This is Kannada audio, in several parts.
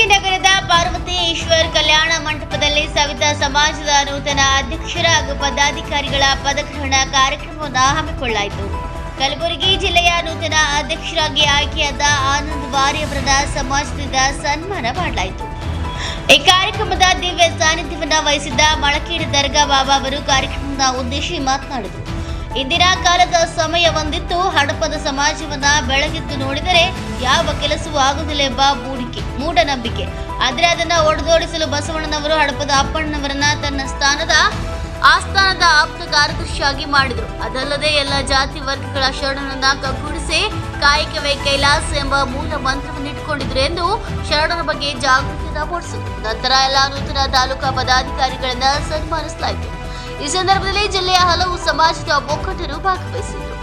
ಕಲಬುರಗಿ ನಗರದ ಪಾರ್ವತಿ ಈಶ್ವರ್ ಕಲ್ಯಾಣ ಮಂಟಪದಲ್ಲಿ ಸವಿತಾ ಸಮಾಜದ ನೂತನ ಅಧ್ಯಕ್ಷರ ಹಾಗೂ ಪದಾಧಿಕಾರಿಗಳ ಪದಗ್ರಹಣ ಕಾರ್ಯಕ್ರಮವನ್ನು ಹಮ್ಮಿಕೊಳ್ಳಲಾಯಿತು. ಕಲಬುರಗಿ ಜಿಲ್ಲೆಯ ನೂತನ ಅಧ್ಯಕ್ಷರಾಗಿ ಆಯ್ಕೆಯಾದ ಆನಂದ್ ವಾರಿ ಅವರನ್ನ ಸಮಾಜದಿಂದ ಸನ್ಮಾನ ಮಾಡಲಾಯಿತು. ಈ ಕಾರ್ಯಕ್ರಮದ ದಿವ್ಯ ಸಾನ್ನಿಧ್ಯವನ್ನು ವಹಿಸಿದ್ದ ಮಳಕೇಡಿ ದರ್ಗಾ ಬಾಬಾ ಅವರು ಕಾರ್ಯಕ್ರಮದ ಉದ್ದೇಶಿ ಮಾತನಾಡಿದರು. ಇಂದಿನ ಕಾಲದ ಸಮಯ ಬಂದಿತ್ತು. ಹಡಪದ ಸಮಾಜವನ್ನ ಬೆಳಗಿತ್ತು ನೋಡಿದರೆ ಯಾವ ಕೆಲಸವೂ ಆಗುವುದಿಲ್ಲ ಎಂಬ ಮೂಡಿಕೆ, ಮೂಢನಂಬಿಕೆ. ಆದರೆ ಅದನ್ನ ಒಡೆದೋಡಿಸಲು ಬಸವಣ್ಣನವರು ಹಡಪದ ಅಪ್ಪಣ್ಣನವರನ್ನ ತನ್ನ ಸ್ಥಾನದ, ಆಸ್ಥಾನದ ಆಪ್ತ ಕಾರ್ಯದರ್ಶಿಯಾಗಿ ಮಾಡಿದರು. ಅದಲ್ಲದೆ ಎಲ್ಲ ಜಾತಿ ವರ್ಗಗಳ ಶರಣರನ್ನ ಕಗ್ಗೂಡಿಸಿ ಕಾಯಕವೇ ಕೈಲಾಸ ಎಂಬ ಮೂಲ ಮಂತ್ರವನ್ನು ಇಟ್ಟುಕೊಂಡಿದ್ರು ಎಂದು ಶರಣರ ಬಗ್ಗೆ ಜಾಗೃತಿ ಮೂಡಿಸಿದರು. ನಂತರ ಎಲ್ಲ ನೂತನ ತಾಲೂಕಾ ಪದಾಧಿಕಾರಿಗಳನ್ನ ಸನ್ಮಾನಿಸಲಾಯಿತು. ಈ ಸಂದರ್ಭದಲ್ಲಿ ಜಿಲ್ಲೆಯ ಹಲವು ಸಮಾಜದ ಮುಖಂಡರು ಭಾಗವಹಿಸಿದರು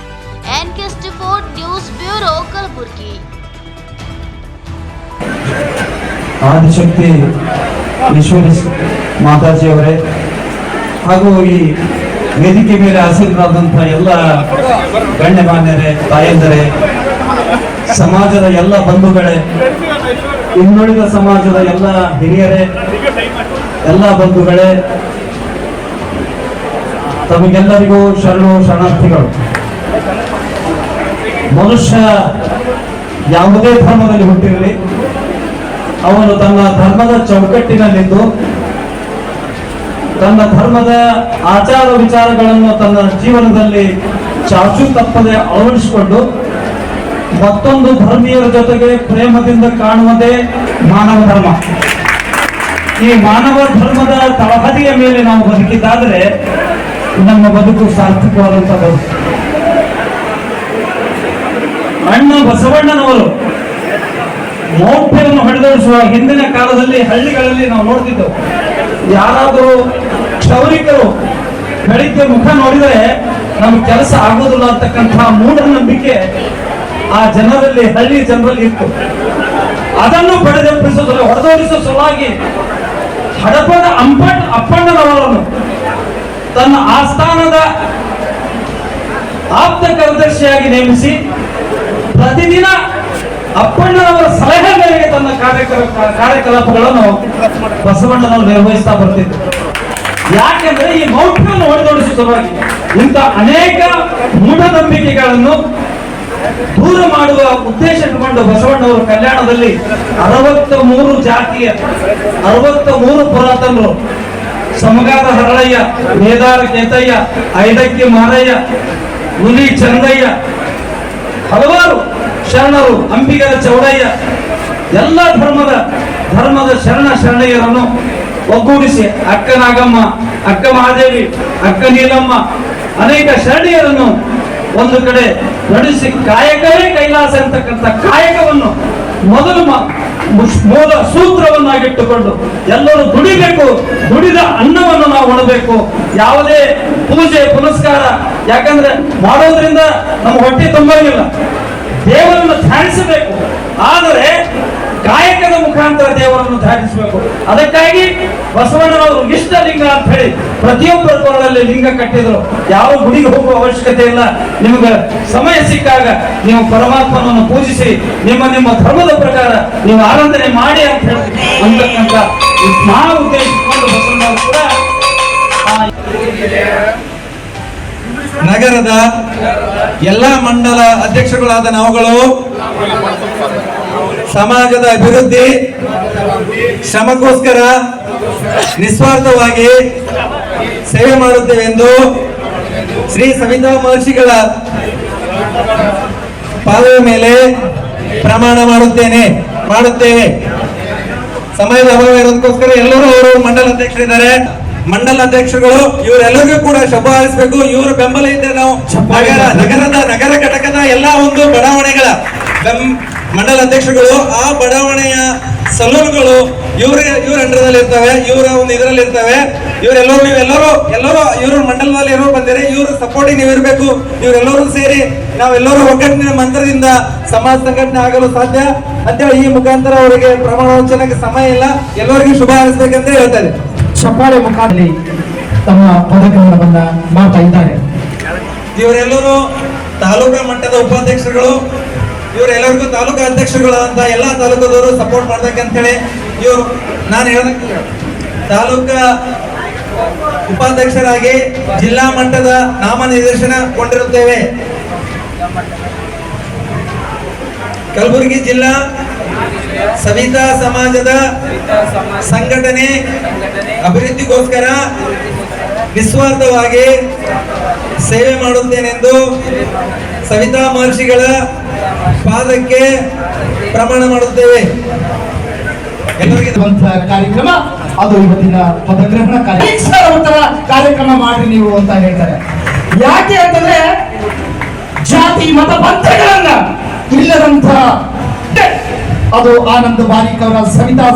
ಎನ್ಕೆಸ್ಟ್ four news bureau Kalaburagi Adishakti Eshwari ಮಾತಾಜಿಯವರೇ, ಹಾಗೂ ಈ ವೇದಿಕೆ ಮೇಲೆ ಆಸೀನರಾದಂತಹ ಎಲ್ಲ ಗಣ್ಯಮಾನ್ಯರೇ, ತಾಯಂದರೇ, ಸಮಾಜದ ಎಲ್ಲ ಬಂಧುಗಳೇ, ಇನ್ನುಳಿದ ಸಮಾಜದ ಎಲ್ಲ ಹಿರಿಯರೇ, ಎಲ್ಲ ಬಂಧುಗಳೇ ತಮಗೆಲ್ಲರಿಗೂ ಶರಣು ಶರಣಾರ್ಥಿಗಳು. ಮನುಷ್ಯ ಯಾವುದೇ ಧರ್ಮದಲ್ಲಿ ಹುಟ್ಟಿರಲಿ, ಅವನು ತನ್ನ ಧರ್ಮದ ಚೌಕಟ್ಟಿನಲ್ಲಿದ್ದು, ತನ್ನ ಧರ್ಮದ ಆಚಾರ ವಿಚಾರಗಳನ್ನು ತನ್ನ ಜೀವನದಲ್ಲಿ ಚಾಚು ತಪ್ಪದೆ ಅಳವಡಿಸಿಕೊಂಡು, ಮತ್ತೊಂದು ಧರ್ಮೀಯರ ಜೊತೆಗೆ ಪ್ರೇಮದಿಂದ ಕಾಣುವುದೇ ಮಾನವ ಧರ್ಮ. ಈ ಮಾನವ ಧರ್ಮದ ತಳಹದಿಯ ಮೇಲೆ ನಾವು ಬದುಕಿದ್ದಾದರೆ ನಮ್ಮ ಬದುಕು ಸಾರ್ಥಕವಾದಂತಹ ಬದುಕು ಅಣ್ಣ ಬಸವಣ್ಣನವರು ಮೌಢ್ಯವನ್ನು ಹೊಡೆದೋಡಿಸುವ ಹಿಂದಿನ ಕಾಲದಲ್ಲಿ ಹಳ್ಳಿಗಳಲ್ಲಿ ನಾವು ನೋಡ್ತಿದ್ದೆವು. ಯಾರಾದರೂ ಕ್ಷೌರಿಕರು ಬೆಳಿಗ್ಗೆ ಮುಖ ನೋಡಿದರೆ ನಮ್ಮ ಕೆಲಸ ಆಗೋದಿಲ್ಲ ಅಂತಕ್ಕಂತಹ ಮೂಢನಂಬಿಕೆ ಆ ಜನರಲ್ಲಿ, ಹಳ್ಳಿ ಜನರಲ್ಲಿ ಇತ್ತು. ಅದನ್ನು ಪಡೆದೆಪ್ಪಿಸೋದ್ರ ಹೊಡೆದೋಡಿಸುವ ಸಲುವಾಗಿ ಹಡಪದ ಅಂಪಟ್ ಅಪ್ಪಣ್ಣನವರನ್ನು ತನ್ನ ಆಸ್ಥಾನದ ಆಪ್ತ ಕಾರ್ಯದರ್ಶಿಯಾಗಿ ನೇಮಿಸಿ ಪ್ರತಿದಿನ ಅಪ್ಪಣ್ಣನವರ ಸಲಹೆಗಳಿಗೆ ತನ್ನ ಕಾರ್ಯಕ್ರಮ ಕಾರ್ಯಕಲಾಪಗಳನ್ನು ಬಸವಣ್ಣನವರು ನಿರ್ವಹಿಸ್ತಾ ಬರ್ತಿದ್ರು. ಯಾಕೆಂದ್ರೆ ಈ ಮೌಢ್ಯವನ್ನು ಹೊಡೆದೋಡಿಸುವ ಇಂಥ ಅನೇಕ ಮೂಢನಂಬಿಕೆಗಳನ್ನು ದೂರ ಮಾಡುವ ಉದ್ದೇಶ ಇಟ್ಟುಕೊಂಡು ಬಸವಣ್ಣವರು ಕಲ್ಯಾಣದಲ್ಲಿ ಅರವತ್ತ ಮೂರು ಜಾತಿಯ ಅರವತ್ತ ಮೂರು ಪುರಾತನರು ಸಮಗಾರ ಹರಳಯ್ಯ ಮೇದಾರ ಕೇತಯ್ಯ ಐದಕ್ಕಿ ಮಾರಯ್ಯ, ಹುಲಿ ಚಂದಯ್ಯ, ಹಲವಾರು ಶರಣರು ಅಂಬಿಗರ ಚೌಡಯ್ಯ, ಎಲ್ಲ ಧರ್ಮದ ಧರ್ಮದ ಶರಣ ಶರಣಯ್ಯರನ್ನು ಒಗ್ಗೂಡಿಸಿ ಅಕ್ಕ ನಾಗಮ್ಮ, ಅಕ್ಕ ಮಹಾದೇವಿ, ಅಕ್ಕ ನೀಲಮ್ಮ, ಅನೇಕ ಶರಣೆಯರನ್ನು ಒಂದು ಕಡೆ ನಡೆಸಿ ಕಾಯಕವೇ ಕೈಲಾಸ ಅಂತಕ್ಕಂಥ ಕಾಯಕವನ್ನು ಮೊದಲು ಮೂಲ ಸೂತ್ರವನ್ನಾಗಿಟ್ಟುಕೊಂಡು ಎಲ್ಲರೂ ದುಡಿಬೇಕು, ದುಡಿದ ಅನ್ನವನ್ನು ನಾವು ಉಣಬೇಕು ಯಾವುದೇ ಪೂಜೆ, ಪುನಸ್ಕಾರ, ಯಾಕಂದ್ರೆ ಮಾಡೋದ್ರಿಂದ ನಮ್ಮ ಹೊಟ್ಟೆ ತುಂಬಂಗಿಲ್ಲ. ದೇವರನ್ನು ಧ್ಯಾನಿಸಬೇಕು. ಆದರೆ ಕಾಯಕದ ಮುಖಾಂತರ ದೇವರನ್ನು ಧ್ಯಾನಿಸಬೇಕು. ಅದಕ್ಕಾಗಿ ಬಸವಣ್ಣನವರು ಇಷ್ಟ ಲಿಂಗ ಅಂತ ಹೇಳಿ ಪ್ರತಿಯೊಬ್ಬರ ಕೊರಳಲ್ಲಿ ಲಿಂಗ ಕಟ್ಟಿದ್ರು. ಯಾವ ಗುಡಿಗೆ ಹೋಗುವ ಅವಶ್ಯಕತೆ ಇಲ್ಲ. ನಿಮಗೆ ಸಮಯ ಸಿಕ್ಕಾಗ ನೀವು ಪರಮಾತ್ಮನನ್ನು ಪೂಜಿಸಿ, ನಿಮ್ಮ ನಿಮ್ಮ ಧರ್ಮದ ಪ್ರಕಾರ ನೀವು ಆರಾಧನೆ ಮಾಡಿ ಅಂತ ಹೇಳಿ ಅಂತಕ್ಕಂಥ ಉದ್ದೇಶಿಸಿಕೊಂಡು ಬಸವಣ್ಣವರು ಕೂಡ ನಗರದ ಎಲ್ಲಾ ಮಂಡಲ ಅಧ್ಯಕ್ಷಗಳಾದ ನಾವುಗಳು ಸಮಾಜದ ಅಭಿವೃದ್ಧಿ, ಶ್ರಮಕ್ಕೋಸ್ಕರ ನಿಸ್ವಾರ್ಥವಾಗಿ ಸೇವೆ ಮಾಡುತ್ತೇವೆ ಎಂದು ಶ್ರೀ ಸವಿತಾ ಮಹರ್ಷಿಗಳ ಪಾದದ ಮೇಲೆ ಪ್ರಮಾಣ ಮಾಡುತ್ತೇನೆ, ಮಾಡುತ್ತೇವೆ. ಸಮಯದ ಅಭಾವ ಇರೋದಕ್ಕೋಸ್ಕರ ಎಲ್ಲರೂ ಅವರು ಮಂಡಲ ಅಧ್ಯಕ್ಷರಿದ್ದಾರೆ. ಮಂಡಲ ಅಧ್ಯಕ್ಷರುಗಳು, ಇವರೆಲ್ಲರಿಗೂ ಕೂಡ ಶುಭ ಹಾರಿಸಬೇಕು. ಇವರ ಬೆಂಬಲ ಇದ್ದರೆ ನಾವು ನಗರ ನಗರದ, ನಗರ ಘಟಕದ ಎಲ್ಲಾ ಒಂದು ಬಡಾವಣೆಗಳ ಮಂಡಲ ಅಧ್ಯಕ್ಷರುಗಳು ಆ ಬಡಾವಣೆಯ ಸಲೂನ್ಗಳು ಇವ್ರ ಇವ್ರ ಅಂಡರ್ದಲ್ಲಿ ಇರ್ತವೆ ಇವರ ಒಂದು ಇದರಲ್ಲಿ ಇರ್ತವೆ. ಇವರೆಲ್ಲರೂ ನೀವೆಲ್ಲರೂ ಎಲ್ಲರೂ ಇವ್ರ ಮಂಡಲದಲ್ಲಿ ಏನೋ ಬಂದಿರಿ ಇವ್ರ ಸಪೋರ್ಟಿಗೆ ನೀವು ಇರಬೇಕು ಇವರೆಲ್ಲರೂ ಸೇರಿ ನಾವೆಲ್ಲರೂ ಒಗ್ಗಟ್ಟಿನ ಮಂತ್ರದಿಂದ ಸಮಾಜ ಸಂಘಟನೆ ಆಗಲು ಸಾಧ್ಯ. ಅಂತೇಳಿ ಈ ಮುಖಾಂತರ ಅವರಿಗೆ ಪ್ರಮಾಣ ವಚನಕ್ಕೆ ಸಮಯ ಇಲ್ಲ. ಎಲ್ಲರಿಗೂ ಶುಭ ಹಾರಿಸ್ಬೇಕಂತ ಹೇಳ್ತಾರೆ ಚಪ್ಪಾಳೆ ಮುಖಾಂತರ ತಮ್ಮ ಪದಕವನ್ನು ಮಾಡ್ತಾ ಇದ್ದಾರೆ. ಇವರೆಲ್ಲರೂ ತಾಲೂಕಾ ಮಟ್ಟದ ಉಪಾಧ್ಯಕ್ಷರುಗಳು ಇವರೆಲ್ಲರಿಗೂ ತಾಲೂಕು ಅಂತ ಎಲ್ಲಾ ತಾಲೂಕದವರು ಸಪೋರ್ಟ್ ಮಾಡ್ಬೇಕಂತ ಹೇಳಿ ಇವರು ನಾನು ಹೇಳ್ದ ತಾಲೂಕ ಉಪಾಧ್ಯಕ್ಷರಾಗಿ ಜಿಲ್ಲಾ ಮಟ್ಟದ ನಾಮನಿರ್ದೇಶನ ಕೊಂಡಿರುತ್ತೇವೆ. ಕಲಬುರಗಿ ಜಿಲ್ಲಾ ಸವಿತಾ ಸಮಾಜದ ಸಂಘಟನೆ ಅಭಿವೃದ್ಧಿಗೋಸ್ಕರ ನಿಸ್ವಾರ್ಥವಾಗಿ ಸೇವೆ ಮಾಡುತ್ತೇನೆಂದು ಸವಿತಾ ಮಹರ್ಷಿಗಳ ಪಾದಕ್ಕೆ ಪ್ರಮಾಣ ಮಾಡುತ್ತೇವೆ. ಎಲ್ಲರಿಗೆ ಕಾರ್ಯಕ್ರಮ, ಅದು ಇವತ್ತಿನ ಪದಗ್ರಹಣ ಕಾರ್ಯಕ್ರಮ ಕಾರ್ಯಕ್ರಮ ಮಾಡ್ರಿ ನೀವು ಅಂತ ಹೇಳ್ತಾರೆ. ಯಾಕೆ ಅಂತಂದ್ರೆ ಜಾತಿ ಮತ ಪಂಥಗಳನ್ನ ಇಲ್ಲದಂತ ಅದು ಆನಂದ ಬಾರಿಕ್ ಅವರ ಸವಿತಾ